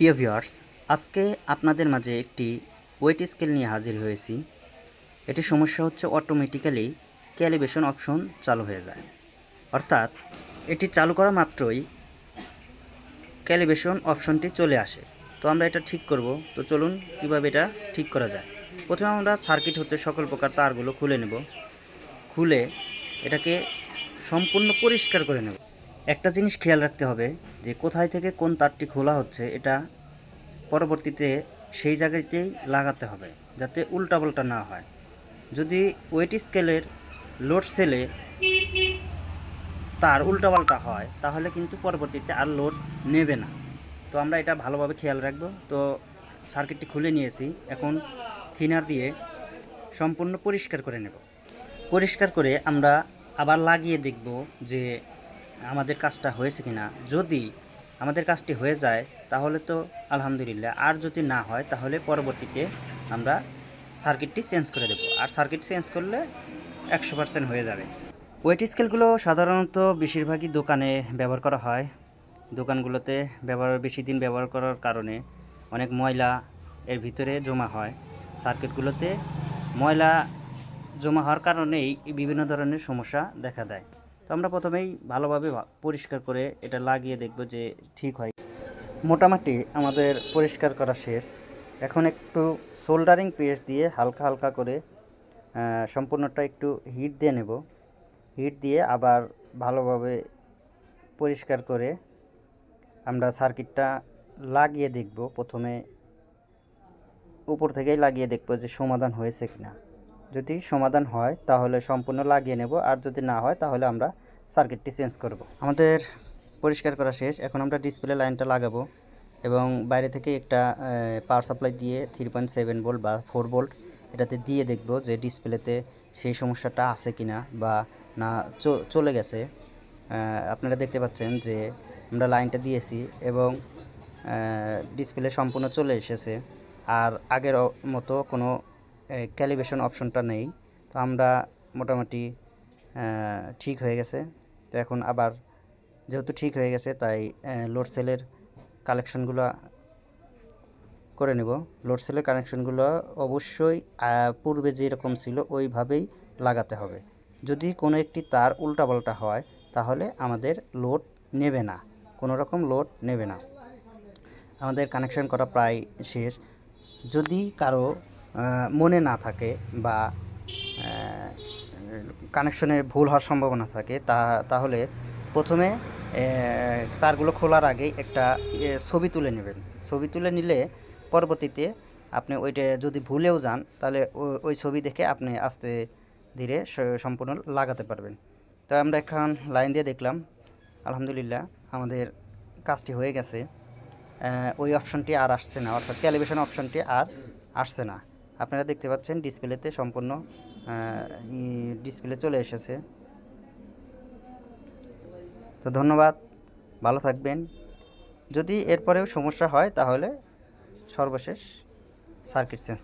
প্রিয় ভিউয়ার্স, আজকে আপনাদের মাঝে একটি ওয়েট স্কেল নিয়ে হাজির হয়েছি। এটি সমস্যা হচ্ছে অটোমেটিক্যালি ক্যালিব্রেশন অপশন চালু হয়ে যায়। অর্থাৎ এটি চালু করা মাত্রই ক্যালিব্রেশন অপশনটি চলে আসে। তো আমরা এটা ঠিক করব। তো চলুন কীভাবে এটা ঠিক করা যায়। প্রথমে আমরা সার্কিট হতে সকল প্রকার তারগুলো খুলে নেব। খুলে এটাকে সম্পূর্ণ পরিষ্কার করে নেব। একটা জিনিস খেয়াল রাখতে হবে যে কোথায় থেকে কোন তারটি খোলা হচ্ছে, এটা পরবর্তীতে সেই জায়গাতেই লাগাতে হবে, যাতে উল্টাপাল্টা না হয়। যদি ওয়েট স্কেলের লোড সেলে তার উল্টাপাল্টা হয়, তাহলে কিন্তু পরবর্তীতে আর লোড নেবে না। তো আমরা এটা ভালোভাবে খেয়াল রাখব। তো সার্কিটটি খুলে নিয়েছি, এখন থিনার দিয়ে সম্পূর্ণ পরিষ্কার করে নেব। পরিষ্কার করে আমরা আবার লাগিয়ে দেখব যে আমাদের কাজটা হয়েছে কিনা? যদি আমাদের কাজটি হয়ে যায়, তাহলে তো আলহামদুলিল্লাহ। আর যদি না হয়, তাহলে পরবর্তীতে আমরা সার্কিটটি চেঞ্জ করে দেব। আর সার্কিট চেঞ্জ করলে একশো পার্সেন্ট হয়ে যাবে। ওয়েট স্কেলগুলো সাধারণত বেশিরভাগই দোকানে ব্যবহার করা হয়। দোকানগুলোতে ব্যবহার, বেশি দিন ব্যবহার করার কারণে অনেক ময়লা এর ভিতরে জমা হয়। সার্কিটগুলোতে ময়লা জমা হওয়ার কারণেই বিভিন্ন ধরনের সমস্যা দেখা দেয়। তো আমরা প্রথমেই ভালোভাবে পরিষ্কার করে এটা লাগিয়ে দেখব যে ঠিক হয় মোটামুটি আমাদের পরিষ্কার করা শেষ। এখন একটু সোল্ডারিং পেস্ট দিয়ে হালকা হালকা করে সম্পূর্ণটা একটু হিট দিয়ে নেব। হিট দিয়ে আবার ভালোভাবে পরিষ্কার করে আমরা সার্কিটটা লাগিয়ে দেখব। প্রথমে উপর থেকেই লাগিয়ে দেখব যে সমাধান হয়েছে কিনা। যদি সমাধান হয়, তাহলে সম্পূর্ণ লাগিয়ে নেব। আর যদি না হয়, তাহলে আমরা সার্কিটটি চেঞ্জ করব। আমাদের পরিষ্কার করা শেষ। এখন আমরা ডিসপ্লে লাইনটা লাগাবো এবং বাইরে থেকে একটা পাওয়ার সাপ্লাই দিয়ে থ্রি পয়েন্ট সেভেন ভোল্ট বা ফোর ভোল্ট এটাতে দিয়ে দেখব যে ডিসপ্লেতে সেই সমস্যাটা আছে কিনা বা না চলে গেছে। আপনারা দেখতে পাচ্ছেন যে আমরা লাইনটা দিয়েছি এবং ডিসপ্লে সম্পূর্ণ চলে এসেছে। আর আগের মতো কোনো ক্যালিব্রেশন অপশনটা নেই। তো আমরা মোটামুটি ঠিক হয়ে গেছে। তো এখন আবার যেহেতু ঠিক হয়ে গেছে, তাই লোড সেলের কালেকশনগুলো করে নেব। লোড সেলের কানেকশনগুলো অবশ্যই পূর্বে যেরকম ছিল, ওইভাবেই লাগাতে হবে। যদি কোনো একটি তার উল্টাপাল্টা হয়, তাহলে আমাদের লোড নেবে না। কোনো রকম লোড নেবে না। আমাদের কানেকশন করা প্রায় শেষ। যদি কারও মনে না থাকে বা কানেকশনে ভুল হওয়ার সম্ভাবনা থাকে, তা, তাহলে প্রথমে তারগুলো খোলার আগেই একটা ছবি তুলে নেবেন। ছবি তুলে নিলে পরবর্তীতে আপনি ওইটা যদি ভুলেও যান, তাহলে ওই ছবি দেখে আপনি আস্তে ধীরে সম্পূর্ণ লাগাতে পারবেন। তো আমরা এখন লাইন দিয়ে দেখলাম, আলহামদুলিল্লাহ আমাদের কাজটি হয়ে গেছে। ওই অপশনটি আর আসছে না, অর্থাৎ ক্যালিব্রেশন অপশনটি আর আসছে না। আপনারা দেখতে পাচ্ছেন ডিসপ্লেতে সম্পূর্ণ ডিসপ্লে চলে এসেছে। তো ধন্যবাদ, ভালো থাকবেন। যদি এরপরেও সমস্যা হয় তাহলে সর্বশেষ সার্কিট চেঞ্জ